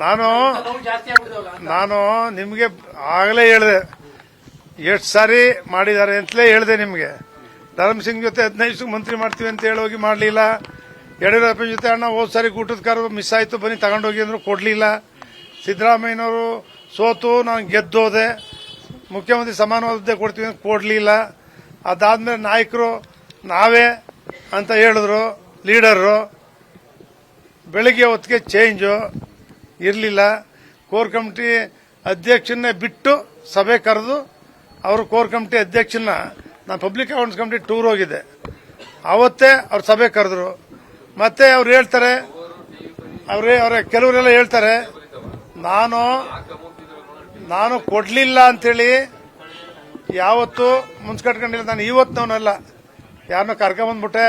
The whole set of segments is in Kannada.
ನಾನು ನಾನು ನಿಮಗೆ ಆಗಲೇ ಹೇಳಿದೆ. ಎಷ್ಟು ಸಾರಿ ಮಾಡಿದ್ದಾರೆ ಅಂತಲೇ ಹೇಳಿದೆ ನಿಮಗೆ. ಧರ್ಮ್ ಸಿಂಗ್ ಜೊತೆ ಹದಿನೈದು ಮಂತ್ರಿ ಮಾಡ್ತೀವಿ ಅಂತ ಹೇಳಿ ಹೋಗಿ ಮಾಡಲಿಲ್ಲ. ಯಡಿಯೂರಪ್ಪನ ಜೊತೆ ಅಣ್ಣ ಹೋದ್ ಸಾರಿ ಊಟದ ಕಾರು ಮಿಸ್ ಆಯಿತು ಬನ್ನಿ ತಗೊಂಡೋಗಿ ಅಂದ್ರು ಕೊಡಲಿಲ್ಲ. ಸಿದ್ದರಾಮಯ್ಯನವರು ಸೋತು ನಾನು ಗೆದ್ದೋದೆ ಮುಖ್ಯಮಂತ್ರಿ ಸಮಾನವಾದ ಹುದ್ದೆ ಕೊಡ್ತೀವಿ ಅಂತ ಕೊಡಲಿಲ್ಲ. ಅದಾದ್ಮೇಲೆ ನಾಯಕರು ನಾವೇ ಅಂತ ಹೇಳಿದ್ರು ಲೀಡರು ಬೆಳಿಗ್ಗೆ ಹೊತ್ತಿಗೆ ಚೇಂಜು ಇರಲಿಲ್ಲ. ಕೋರ್ ಕಮಿಟಿ ಅಧ್ಯಕ್ಷನ್ನೇ ಬಿಟ್ಟು ಸಭೆ ಕರೆದು ಅವರು ಕೋರ್ ಕಮಿಟಿ ಅಧ್ಯಕ್ಷನ ನಾನು ಪಬ್ಲಿಕ್ ಅಕೌಂಟ್ಸ್ ಕಮಿಟಿ ಟೂರ್ ಹೋಗಿದ್ದೆ ಅವತ್ತೇ ಅವ್ರು ಸಭೆ ಕರೆದ್ರು. ಮತ್ತೆ ಅವ್ರು ಹೇಳ್ತಾರೆ, ಅವರೇ ಅವರ ಕೆಲವರೆಲ್ಲ ಹೇಳ್ತಾರೆ, ನಾನು ನಾನು ಕೊಡ್ಲಿಲ್ಲ ಅಂತೇಳಿ ಯಾವತ್ತು ಮುನ್ಸ್ಕಟ್ಕೊಂಡಿಲ್ಲ. ನಾನು ಇವತ್ತವನಲ್ಲ. ಯಾರನ್ನೋ ಕರ್ಕೊಂಬಂದ್ಬಿಟ್ಟೆ,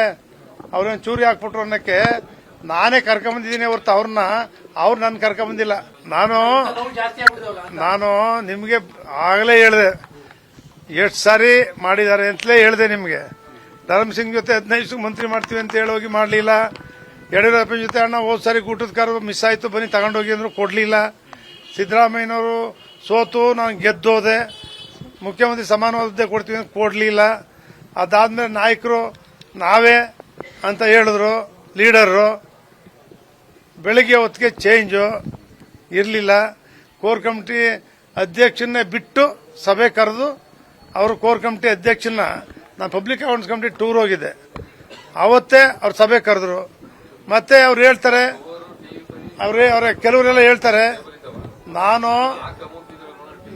ಅವ್ರೇನು ಚೂರಿ ಹಾಕ್ಬಿಟ್ರು ಅನ್ನಕ್ಕೆ ನಾನೇ ಕರ್ಕೊಂಬಂದಿದ್ದೀನಿ ಹೊರ್ತು ಅವ್ರನ್ನ, ಅವ್ರು ನನ್ನ ಕರ್ಕೊಂಬಂದಿಲ್ಲ. ನಾನು ನಾನು ನಿಮಗೆ ಆಗಲೇ ಹೇಳಿದೆ. ಎಷ್ಟು ಸಾರಿ ಮಾಡಿದ್ದಾರೆ ಅಂತಲೇ ಹೇಳಿದೆ ನಿಮಗೆ. ಧರ್ಮ್ ಸಿಂಗ್ ಜೊತೆ ಹದಿನೈದು ಮಂತ್ರಿ ಮಾಡ್ತೀವಿ ಅಂತ ಹೇಳಿ ಹೋಗಿ ಮಾಡಲಿಲ್ಲ. ಯಡಿಯೂರಪ್ಪನ ಜೊತೆ ಅಣ್ಣ ಹೋದ್ ಸಾರಿ ಊಟದ ಕಾರು ಮಿಸ್ ಆಯಿತು, ಬನ್ನಿ ತಗೊಂಡೋಗಿ ಅಂದ್ರು ಕೊಡಲಿಲ್ಲ. ಸಿದ್ದರಾಮಯ್ಯನವರು ಸೋತು, ನಾನು ಗೆದ್ದೋದೆ ಮುಖ್ಯಮಂತ್ರಿ ಸಮಾನವಾದದ್ದೇ ಕೊಡ್ತೀವಿ ಅಂತ ಕೊಡಲಿಲ್ಲ. ಅದಾದ್ಮೇಲೆ ನಾಯಕರು ನಾವೇ ಅಂತ ಹೇಳಿದ್ರು, ಲೀಡರು. ಬೆಳಿಗ್ಗೆ ಹೊತ್ತಿಗೆ ಚೇಂಜು ಇರಲಿಲ್ಲ. ಕೋರ್ ಕಮಿಟಿ ಅಧ್ಯಕ್ಷನ್ನೇ ಬಿಟ್ಟು ಸಭೆ ಕರೆದು ಅವರು ಕೋರ್ ಕಮಿಟಿ ಅಧ್ಯಕ್ಷನ ನಾನು ಪಬ್ಲಿಕ್ ಅಕೌಂಟ್ಸ್ ಕಮಿಟಿ ಟೂರ್ ಹೋಗಿದ್ದೆ ಅವತ್ತೇ ಅವ್ರು ಸಭೆ ಕರೆದ್ರು. ಮತ್ತೆ ಅವ್ರು ಹೇಳ್ತಾರೆ, ಅವರೇ, ಅವರ, ಕೆಲವರೆಲ್ಲ ಹೇಳ್ತಾರೆ, ನಾನು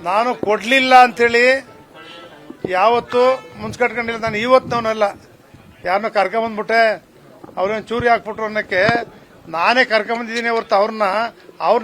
ನಾನು ಕೊಡ್ಲಿಲ್ಲ ಅಂತೇಳಿ ಯಾವತ್ತು ಮುನ್ಸ್ಕಟ್ಕೊಂಡಿಲ್ಲ. ನಾನು ಇವತ್ತವನಲ್ಲ. ಯಾರನ್ನೋ ಕರ್ಕೊಂಬಂದ್ಬಿಟ್ಟೆ, ಅವ್ರೇನು ಚೂರಿ ಹಾಕ್ಬಿಟ್ರು ಅನ್ನಕ್ಕೆ ನಾನೇ ಕರ್ಕೊಂಬಂದಿದ್ದೀನಿ ಹೊರತು ಅವ್ರನ್ನ ಅವ್ರು